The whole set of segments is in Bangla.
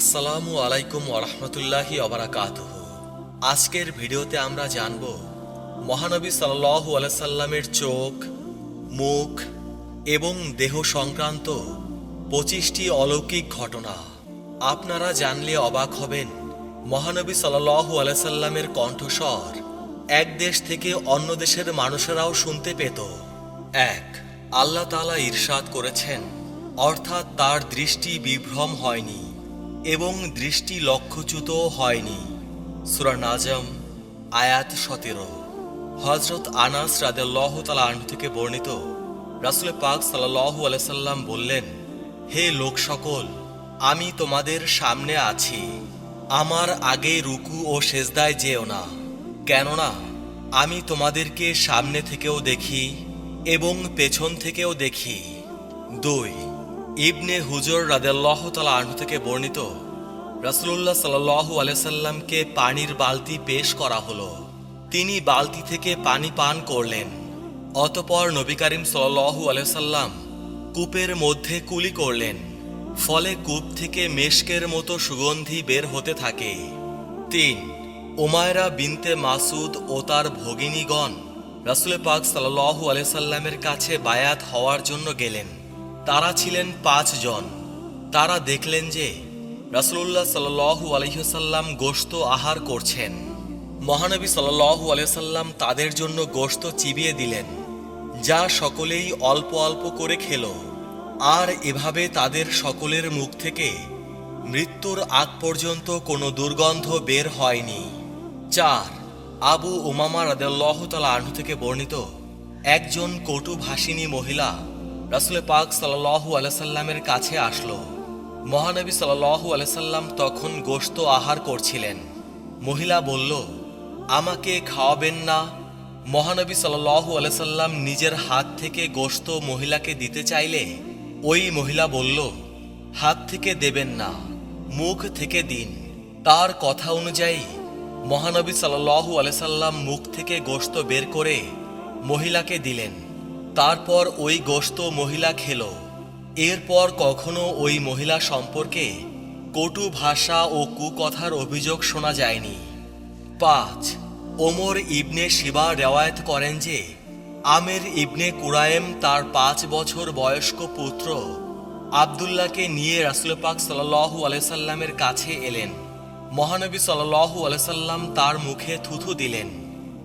আসসালামু আলাইকুম ওরহমতুল্লাহি অবরাকাত আজকের ভিডিওতে আমরা জানব, মহানবী সাল্লাল্লাহু আলাইসাল্লামের চোখ, মুখ এবং দেহ সংক্রান্ত পঁচিশটি অলৌকিক ঘটনা। আপনারা জানলে অবাক হবেন, মহানবী সাল্লাল্লাহু আলাইসাল্লামের কণ্ঠস্বর এক দেশ থেকে অন্য দেশের মানুষেরাও শুনতে পেত। এক, আল্লাহ তাআলা ইরশাদ করেছেন, অর্থাৎ তার দৃষ্টি বিভ্রম হয়নি। এবং দৃষ্টি লক্ষ্যচ্যুত হয়নি। সুরা নাজম, আয়াত সতেরো। হজরত আনাস রাদেল্লাহ তালা আনহু থেকে বর্ণিত রাসুল পাক সাল্লাহু আলাইসাল্লাম বললেন, হে লোক সকল, আমি তোমাদের সামনে আছি। আমার আগে রুকু ও সেজদায় যেও না। কেননা, আমি তোমাদেরকে সামনে থেকেও দেখি এবং পেছন থেকেও দেখি। দুই ইবনে হুজর রাদেল্লাহ তালা আনহু থেকে বর্ণিত রাসুল্লাহ সাল্লাহ আলাইসাল্লামকে পানির বালতি পেশ করা হলো। তিনি বালতি থেকে পানি পান করলেন, অতপর নবী করিম সাল্লাহ আলাইসাল্লাম কূপের মধ্যে কুলি করলেন, ফলে কূপ থেকে মেশকের মতো সুগন্ধি বের হতে থাকে। তিন ওমায়রা বিনতে মাসুদ ও তার ভগিনীগণ রাসুল পাক সাল্লাহ আলাইসাল্লামের কাছে বায়াত হওয়ার জন্য গেলেন। তারা ছিলেন পাঁচজন। তারা দেখলেন যে রাসুল্লাহ সাল্লু আলহিহসাল্লাম গোশত আহার করছেন। মহানবী সাল্লু আলহিহসাল্লাম তাদের জন্য গোশত চিবিয়ে দিলেন, যা সকলেই অল্প অল্প করে খেল। আর এভাবে তাদের সকলের মুখ থেকে মৃত্যুর আগ পর্যন্ত কোনো দুর্গন্ধ বের হয়নি। চার, আবু উমামা রাদেল্লাহ তালা থেকে বর্ণিত একজন কটু ভাষিনী মহিলা রাসুল পাক সাল্লাহু আলাইসাল্লামের কাছে আসলো। মহানবী সাল্লাহু আলাইসাল্লাম তখন গোশত আহার করছিলেন। মহিলা বলল, আমাকে খাওয়াবেন না। মহানবী সাল্লাহু আলাইসাল্লাম নিজের হাত থেকে গোশত মহিলাকে দিতে চাইলে ওই মহিলা বলল, হাত থেকে দেবেন না, মুখ থেকে দিন। তার কথা অনুযায়ী মহানবী সাল্লাহু আলাইসাল্লাম মুখ থেকে গোশত বের করে মহিলাকে দিলেন। তারপর ওই গোশত মহিলা খেল। এরপর কখনো ওই মহিলা সম্পর্কে কটু ভাষা ও কুকথার অভিযোগ শোনা যায়নি। পাঁচ, ওমর ইবনে শিবা রেওয়ায়ত করেন যে, আমের ইবনে কুরায়েম তার পাঁচ বছর বয়স্ক পুত্র আবদুল্লাহকে নিয়ে রাসুল পাক সাল্লাহু আলাইসাল্লামের কাছে এলেন। মহানবী সাল্লাহু আলাইসাল্লাম তার মুখে থুথু দিলেন।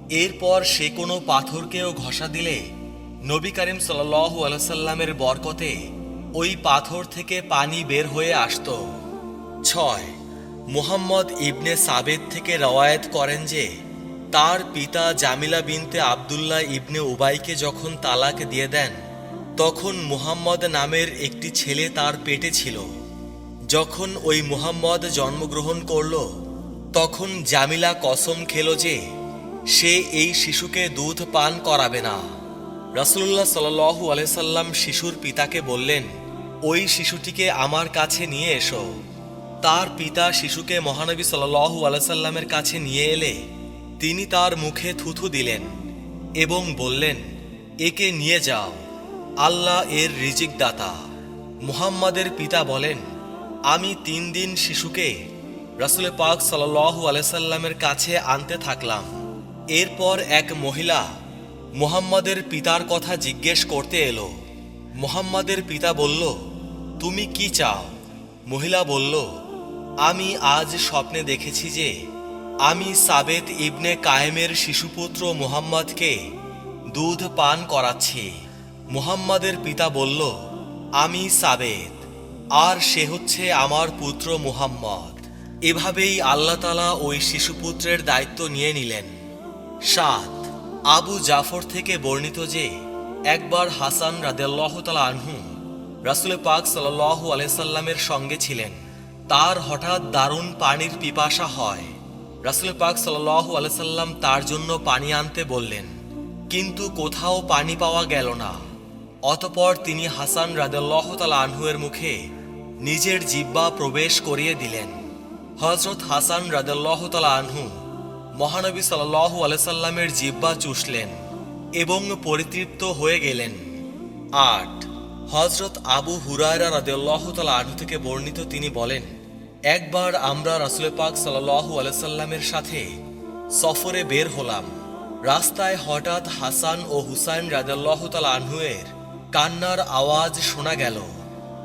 এরপর সে কোনো পাথরকেও ঘষা দিলে নবী করিম সাল্লাহু আলাইসাল্লামের বরকতে ওই পাথর থেকে পানি বের হয়ে আসত। ছয়, মুহাম্মদ ইবনে সাবেদ থেকে রওয়ায়েত করেন যে, তার পিতা জামিলা বিনতে আবদুল্লাহ ইবনে উবাইকে যখন তালাক দিয়ে দেন, তখন মুহাম্মদ নামের একটি ছেলে তার পেটে ছিল। যখন ওই মুহাম্মদ জন্মগ্রহণ করল, তখন জামিলা কসম খেল যে, সে এই শিশুকে দুধ পান করাবে না। রাসুল্লাহ সাল্লু আলাইসাল্লাম শিশুর পিতাকে বললেন, ওই শিশুটিকে আমার কাছে নিয়ে এসো। তার পিতা শিশুকে মহানবী সাল্লু আলাইসাল্লামের কাছে নিয়ে এলে, তিনি তার মুখে থুথু দিলেন এবং বললেন, একে নিয়ে যাও, আল্লাহ এর রিজিক দাতা মুহাম্মাদের পিতা বলেন, আমি তিন দিন শিশুকে রাসুল পাক সাল্লু আলাইসাল্লামের কাছে আনতে থাকলাম। এরপর এক মহিলা মুহাম্মাদের পিতার কথা জিজ্ঞেস করতে এলো। মুহাম্মাদের পিতা বলল, তুমি কি চাও? মহিলা বলল, আমি আজ স্বপ্নে দেখেছি যে আমি সাবেত ইবনে কায়েমের শিশুপুত্র মুহাম্মদকে দুধ পান করাচ্ছি। মুহাম্মাদের পিতা বলল, আমি সাবেত, আর সে হচ্ছে আমার পুত্র মুহাম্মদ। এভাবেই আল্লাহ তালা ওই শিশুপুত্রের দায়িত্ব নিয়ে নিলেন। সাত আবু জাফর থেকে বর্ণিত যে, একবার হাসান রাদেল্লাহ তালা আনহু রাসুল পাক সাল্লাহ আলাইসাল্লামের সঙ্গে ছিলেন, তার হঠাৎ দারুণ পানির পিপাসা হয়। রাসুল পাক সাল্লাহ আলাইসাল্লাম তার জন্য পানি আনতে বললেন, কিন্তু কোথাও পানি পাওয়া গেল না। অতপর তিনি হাসান রাদেল্লাহ তালা আনহুয়ের মুখে নিজের জিব্বা প্রবেশ করিয়ে দিলেন। হজরত হাসান রাদেল্লাহ তালা আনহু মহানবী সাল্লাহ আলাইসাল্লামের জিব্বা চুষলেন এবং পরিতৃপ্ত হয়ে গেলেন। আট হজরত আবু হুরায়রা রাদেল্লাহ তালা আনহু থেকে বর্ণিত তিনি বলেন, একবার আমরা রাসুল পাক সাল্লাহু আলাইসাল্লামের সাথে সফরে বের হলাম। রাস্তায় হঠাৎ হাসান ও হুসাইন রাজাল্লাহ তাল আনহুয়ের কান্নার আওয়াজ শোনা গেল।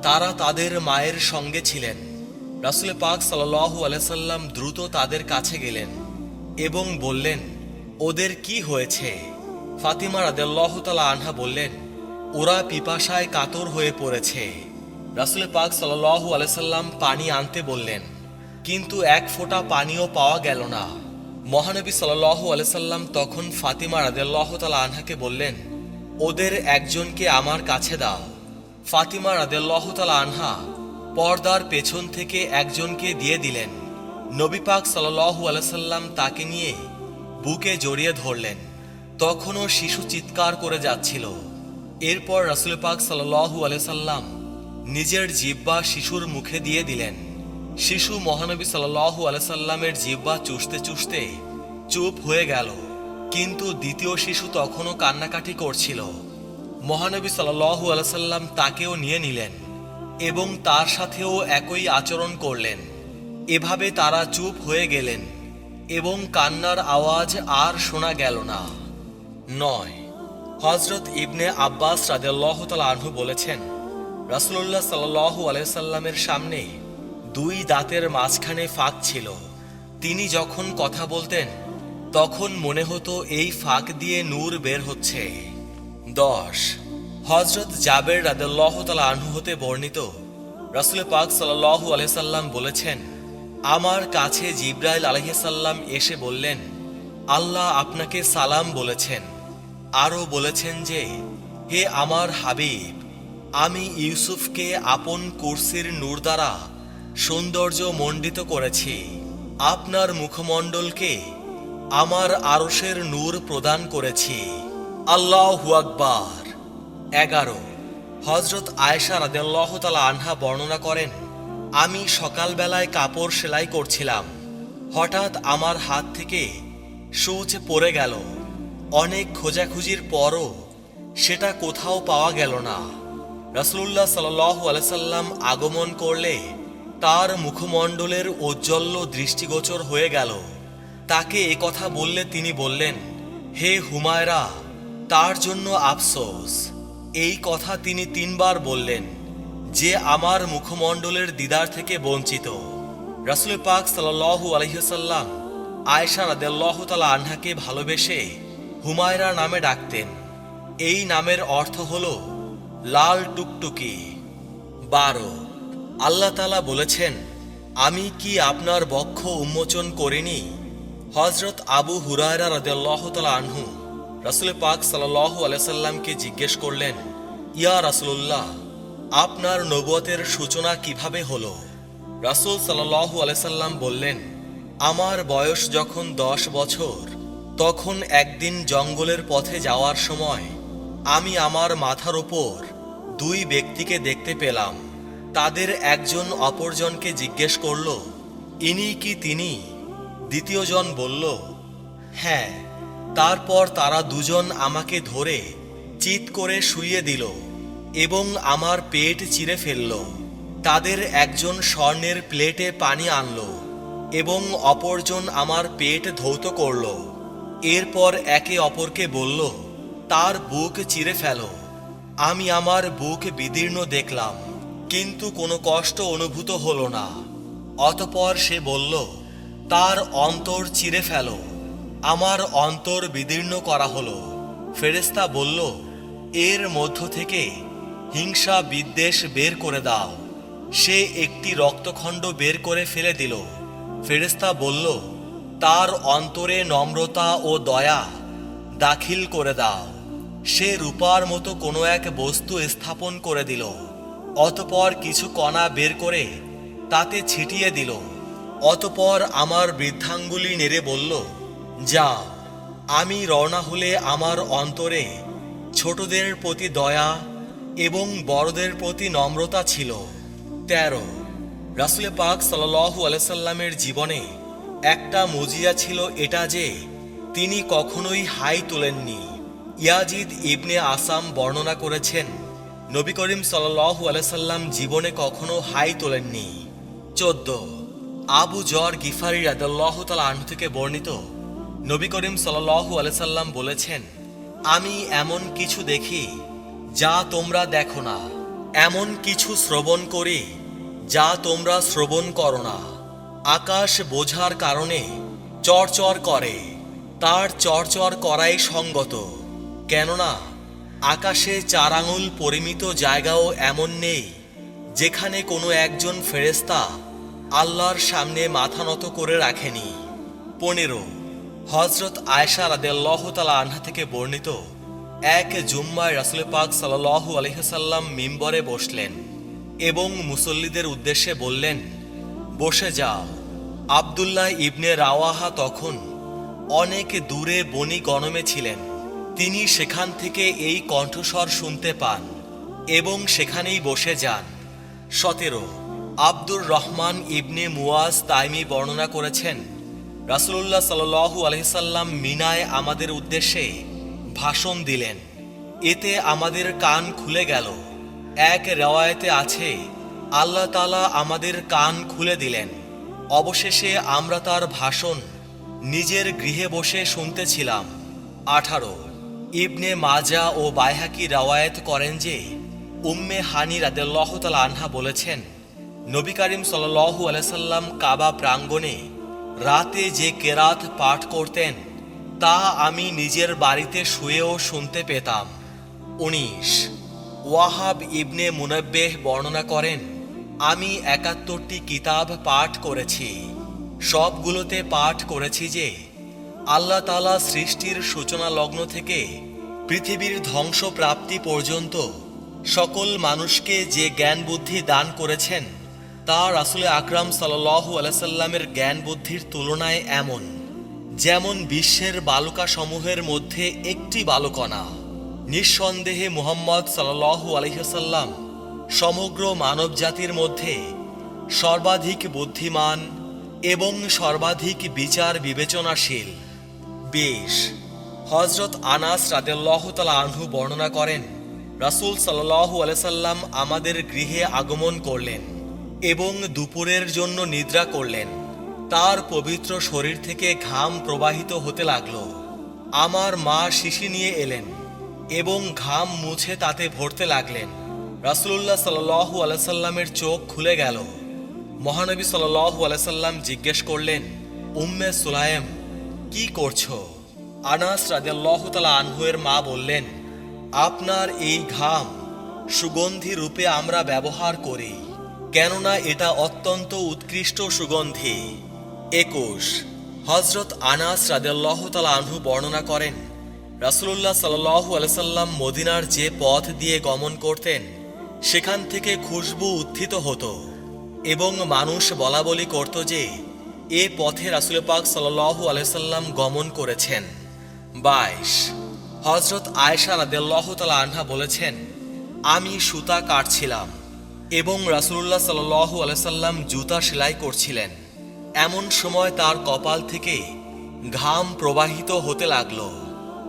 তারা তাদের মায়ের সঙ্গে ছিলেন। রাসুল পাক সাল্লাহু আলাইসাল্লাম দ্রুত তাদের কাছে গেলেন। এবং বললেন, ওদের কি হয়েছে? ফাতিমা রাদেল্লাহ তালা আনহা বললেন, ওরা পিপাসায় কাতর হয়ে পড়েছে। রাসুল পাক সাল্লাহু আলাইসাল্লাম পানি আনতে বললেন, কিন্তু এক ফোঁটা পানিও পাওয়া গেল না। মহানবী সাল্লাহু আলাইসাল্লাম তখন ফাতিমা রাদেল্লাহ তালা আনহাকে বললেন, ওদের একজনকে আমার কাছে দাও। ফাতিমা রাদেল্লাহ তালা আনহা পর্দার পেছন থেকে একজনকে দিয়ে দিলেন। নবী পাক সাল্লাহু আলাইসাল্লাম তাকে নিয়ে বুকে জড়িয়ে ধরলেন। তখনও শিশু চিৎকার করে যাচ্ছিল। এরপর রাসুল পাক সাল্লাহু আলাইসাল্লাম নিজের জিব্বা শিশুর মুখে দিয়ে দিলেন। শিশু মহানবী সাল্লাহু আলাইসাল্লামের জিব্বা চুষতে চুষতে চুপ হয়ে গেল। কিন্তু দ্বিতীয় শিশু তখনও কান্নাকাটি করছিল। মহানবী সাল্লাহু আলাইসাল্লাম তাকেও নিয়ে নিলেন এবং তার সাথেও একই আচরণ করলেন। এভাবে তারা চুপ হয়ে গেলেন, এবং কান্নার আওয়াজ আর শোনা গেল না। নয় হজরত ইবনে আব্বাস রাদেল্লাহ আনহু বলেছেন রাসুল্লাহ সাল্লাহ আলাইসাল্লামের সামনে দুই দাঁতের মাঝখানে ফাঁক ছিল। তিনি যখন কথা বলতেন, তখন মনে হতো এই ফাঁক দিয়ে নূর বের হচ্ছে। দশ হজরত জাবের রাদেল্লাহ তালা আনহু হতে বর্ণিত, রাসুল পাক সাল্লাহু আলাইসাল্লাম বলেছেন আমার কাছে জিব্রাইল আলহিসাল্লাম এসে বললেন, আল্লাহ আপনাকে সালাম বলেছেন। আরও বলেছেন যে, হে আমার হাবিব, আমি ইউসুফকে আপন কুরসির নূর দ্বারা সৌন্দর্য মণ্ডিত করেছি। আপনার মুখমণ্ডলকে আমার আরশের নূর প্রদান করেছি। আল্লাহ আকবার। এগারো। হজরত আয়েশা রাদেল্লাহ তালা আনহা বর্ণনা করেন আমি সকালবেলায় কাপড় সেলাই করছিলাম। হঠাৎ আমার হাত থেকে সূচ পড়ে গেল। অনেক খোঁজাখুঁজির পরও সেটা কোথাও পাওয়া গেল না। রাসুল্লাহ সাল্লাহ আলাইসাল্লাম আগমন করলে তার মুখমণ্ডলের ঔজ্জ্বল্য দৃষ্টিগোচর হয়ে গেল। তাকে এ কথা বললে তিনি বললেন, হে হুমায়রা, তার জন্য আফসোস। এই কথা তিনি তিনবার বললেন। যে আমার মুখমণ্ডলের দিদার থেকে বঞ্চিত। রাসুল পাক সাল্লাহু আলহিসাল্লাম আয়সা রাদেল্লাহ তালা আনহাকে ভালোবেসে হুমায়রা নামে ডাকতেন। এই নামের অর্থ হল লাল টুকটুকি। বারো, আল্লাহ তালা বলেছেন, আমি কি আপনার বক্ষ উন্মোচন করিনি? হজরত আবু হুরায়রা রাদেল্লাহ তালা আনহু রাসুল পাক সাল্লাহু আলাইসাল্লামকে জিজ্ঞেস করলেন, ইয়া রাসুল্লাহ আপনার নবতের সূচনা কীভাবে হলো? রাসুল সাল্লাহু আলাইসাল্লাম বললেন, আমার বয়স যখন দশ বছর, তখন একদিন জঙ্গলের পথে যাওয়ার সময় আমি আমার মাথার ওপর দুই ব্যক্তিকে দেখতে পেলাম। তাদের একজন অপরজনকে জিজ্ঞেস করল, ইনি কি তিনি? দ্বিতীয়জন বলল হ্যাঁ। তারপর তারা দুজন আমাকে ধরে চিৎ করে শুইয়ে দিল। এবং আমার পেট চিরে ফেলল। তাদের একজন স্বর্ণের প্লেটে পানি আনলো এবং অপরজন আমার পেট ধৌত করল। এরপর একে অপরকে বলল, তার বুক চিরে ফেলো। আমি আমার বুক বিদীর্ণ দেখলাম, কিন্তু কোনো কষ্ট অনুভূত হলো না। অতপর সে বলল, তার অন্তর চিরে ফেলো। আমার অন্তর বিদীর্ণ করা হলো। ফেরেস্তা বলল, এর মধ্য থেকে হিংসা বিদ্বেষ বের করে দাও। সে একটি রক্তখণ্ড বের করে ফেলে দিল। ফেরেস্তা বলল, তার অন্তরে নম্রতা ও দয়া দাখিল করে দাও। সে রূপার মতো কোনো এক বস্তু স্থাপন করে দিল। অতপর কিছু কণা বের করে তাতে ছিটিয়ে দিল। অতপর আমার বৃদ্ধাঙ্গুলি নেড়ে বলল যা আমি রওনা হলে আমার অন্তরে ছোটদের প্রতি দয়া এবং বড়দের প্রতি নম্রতা ছিল। তেরো। রাসুলে পাক সাল্লাহু আলাইসাল্লামের জীবনে একটা মজিয়া ছিল এটা যে, তিনি কখনোই হাই তোলেননি। ইয়াজিদ ইবনে আসাম বর্ণনা করেছেন, নবী করিম সাল্লাহু আলাইসাল্লাম জীবনে কখনো হাই তোলেননি। চোদ্দ। আবু জর গিফারি রাদাল্লাহ তালা আনহু থেকে বর্ণিত, নবী করিম সাল্লাহ আলাইসাল্লাম বলেছেন, আমি এমন কিছু দেখি যা তোমরা দেখো না, এমন কিছু শ্রবণ করে যা তোমরা শ্রবণ করো না। আকাশ বোঝার কারণে চরচর করে, তার চরচর করাই সঙ্গত। কেননা, আকাশে চার আঙুল পরিমিত জায়গাও এমন নেই, যেখানে কোনো একজন ফেরেস্তা আল্লাহর সামনে মাথা নত করে রাখেনি। পনেরো হজরত আয়সা রাদেল্লাহ তালা আনহা থেকে বর্ণিত এক জুম্মায় রাসুল পাক সাল্লাহু আলহিহাল্লাম মিম্বরে বসলেন এবং মুসল্লিদের উদ্দেশ্যে বললেন, বসে যাও। আবদুল্লাহ ইবনে রাওয়াহা তখন অনেক দূরে বনি গণমে ছিলেন। তিনি সেখান থেকে এই কণ্ঠস্বর শুনতে পান এবং সেখানেই বসে যান। সতেরো, আব্দুর রহমান ইবনে মুয়াজ তাইমি বর্ণনা করেছেন, রাসুলুল্লাহ সাল্লু আলহিসাল্লাম মিনায় আমাদের উদ্দেশ্যে ভাষণ দিলেন। এতে আমাদের কান খুলে গেল। এক রেওয়ায়তে আছে, আল্লাহ তালা আমাদের কান খুলে দিলেন। অবশেষে আমরা তার ভাষণ নিজের গৃহে বসে শুনতেছিলাম। আঠারো, ইবনে মাজা ও বাইহাকি রাওয়ায়েত করেন যে, উম্মে হানি রাদেল্লাহ তালা আনহা বলেছেন, নবী করিম সাল্লাহু আলাইসাল্লাম কাবা প্রাঙ্গণে রাতে যে কেরাত পাঠ করতেন তা আমি নিজের বাড়িতে শুয়েও শুনতে পেতাম। উনিশ। ওয়াহাব ইবনে মুনব্বেহ বর্ণনা করেন, আমি একাত্তরটি কিতাব পাঠ করেছি। সবগুলোতে পাঠ করেছি যে, আল্লাহ তালা সৃষ্টির সূচনা লগ্ন থেকে পৃথিবীর ধ্বংসপ্রাপ্তি পর্যন্ত সকল মানুষকে যে জ্ঞান বুদ্ধি দান করেছেন, তা রাসুলে আকরাম সাল্লাহু আলাইসাল্লামের জ্ঞান বুদ্ধির তুলনায় এমন। যেমন বিশ্বের বালুকা সমূহের মধ্যে একটি বালুকণা। নিঃসন্দেহে মুহাম্মদ সাল্লাহু আলহিহাল্লাম সমগ্র মানবজাতির মধ্যে সর্বাধিক বুদ্ধিমান এবং সর্বাধিক বিচার বিবেচনাশীল বেশ। হজরত আনাস রাদেল্লাহ তালা আনহু বর্ণনা করেন, রাসুল সাল্লাহু আলাইসাল্লাম আমাদের গৃহে আগমন করলেন এবং দুপুরের জন্য নিদ্রা করলেন। তার পবিত্র শরীর থেকে ঘাম প্রবাহিত হতে লাগল। আমার মা শিশি নিয়ে এলেন এবং ঘাম মুছে তাতে ভরতে লাগলেন। রাসুল্লাহ সাল্লু আলাইসাল্লামের চোখ খুলে গেল। মহানবী সাল্লু আলাইসাল্লাম জিজ্ঞেস করলেন, উম্মে সুলায়েম, কি করছ? আনাস রাজাল্লাহ তালা আনহুয়ের মা বললেন, আপনার এই ঘাম সুগন্ধি রূপে আমরা ব্যবহার করি, কেননা এটা অত্যন্ত উৎকৃষ্ট সুগন্ধি। একুশ। হজরত আনাস রাজাল্লাহ তালা আনহু বর্ণনা করেন রাসুল্লাহ সাল্লাহু আলসাল্লাম মদিনার যে পথ দিয়ে গমন করতেন, সেখান থেকে খুশবু উত্থিত হতো এবং মানুষ বলা বলি করত যে, এ পথে রাসুল পাক সাল্লাহু আলসাল্লাম গমন করেছেন। বাইশ। হজরত আয়সা রাদেল্লাহ তালা আনহা বলেছেন, আমি সুতা কাটছিলাম এবং রাসুল্লাহ সাল্লু আলাইসাল্লাম জুতা সেলাই করছিলেন। এমন সময় তার কপাল থেকে ঘাম প্রবাহিত হতে লাগল।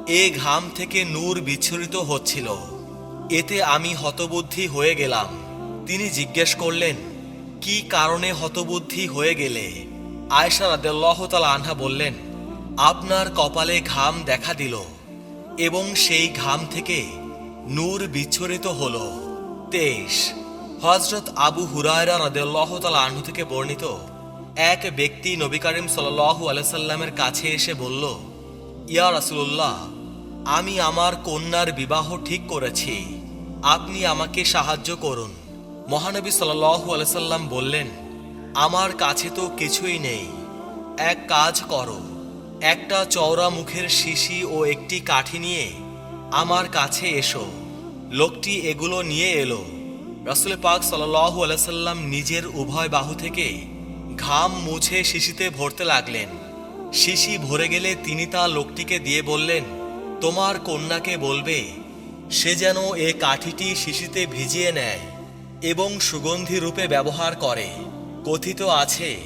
এ ঘাম থেকে নূর বিচ্ছুরিত হচ্ছিল। এতে আমি হতবুদ্ধি হয়ে গেলাম। তিনি জিজ্ঞেস করলেন, কি কারণে হতবুদ্ধি হয়ে গেলে? আয়সা রাদেল্লাহ তালা আনহা বললেন, আপনার কপালে ঘাম দেখা দিল এবং সেই ঘাম থেকে নূর বিচ্ছরিত হল। তেইশ। হজরত আবু হুরায়রা রদেল্লাহ তালা আনহু থেকে বর্ণিত এক ব্যক্তি নবী করিম সাল্লাহু আলাইসাল্লামের কাছে এসে বলল, ইয়া রাসুল্লাহ আমি আমার কন্যার বিবাহ ঠিক করেছি। আপনি আমাকে সাহায্য করুন। মহানবী সাল্লাহু আলাইসাল্লাম বললেন, আমার কাছে তো কিছুই নেই। এক কাজ করো। একটা চওড়া মুখের শিশি ও একটি কাঠি নিয়ে আমার কাছে এসো। লোকটি এগুলো নিয়ে এলো। রাসুল পাক সাল্লাহু আলাইসাল্লাম নিজের উভয় বাহু থেকে ঘাম মুছে শিশিতে ভরতে লাগলেন। শিশি ভরে গেলে তিনি তা লোকটিকে দিয়ে বললেন, তোমার কন্যাকে বলবে, সে যেন এ কাঠিটি শিশিতে ভিজিয়ে নেয় এবং সুগন্ধি রূপে ব্যবহার করে। কথিত আছে,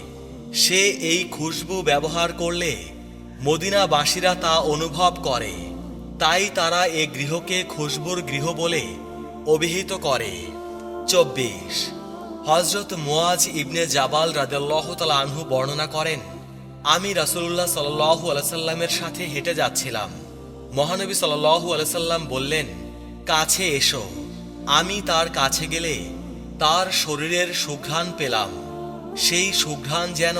সে এই খুশবু ব্যবহার করলে মদিনাবাসীরা তা অনুভব করে। তাই তারা এ গৃহকে খুশবুর গৃহ বলে অভিহিত করে। চব্বিশ হজরত মুয়াজ ইবনে জাবাল রাদেল্লাহ তালা আনহু বর্ণনা করেন, আমি রাসুল্লাহ সাল্লাহু আলাইসাল্লামের সাথে হেঁটে যাচ্ছিলাম। মহানবী সাল্লাহু আলাইসাল্লাম বললেন, কাছে এসো। আমি তার কাছে গেলে তার শরীরের সুঘ্রাণ পেলাম। সেই সুঘ্রাণ যেন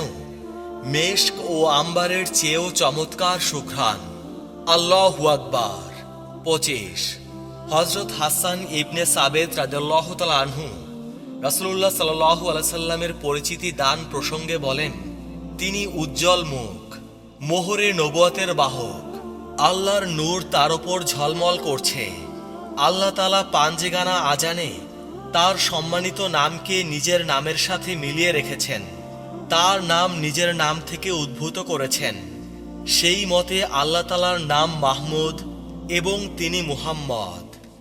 মেশক ও আম্বারের চেয়েও চমৎকার সুঘ্রাণ। আল্লাহ আকবার। পঁচিশ। হজরত হাসান ইবনে সাবেদ রাজাল্লাহ তালা আনহু রাসুল্লাহ সাল্লাহু আলাইসাল্লামের পরিচিতি দান প্রসঙ্গে বলেন, তিনি উজ্জ্বল মুখ, মোহরে নবুয়তের বাহক, আল্লাহর নূর তার ওপর ঝলমল করছে। আল্লাহ তালা পাঞ্জেগানা আজানে তার সম্মানিত নামকে নিজের নামের সাথে মিলিয়ে রেখেছেন। তার নাম নিজের নাম থেকে উদ্ভূত করেছেন। সেই মতে আল্লাহ তালার নাম মাহমুদ এবং তিনি মুহাম্মদ।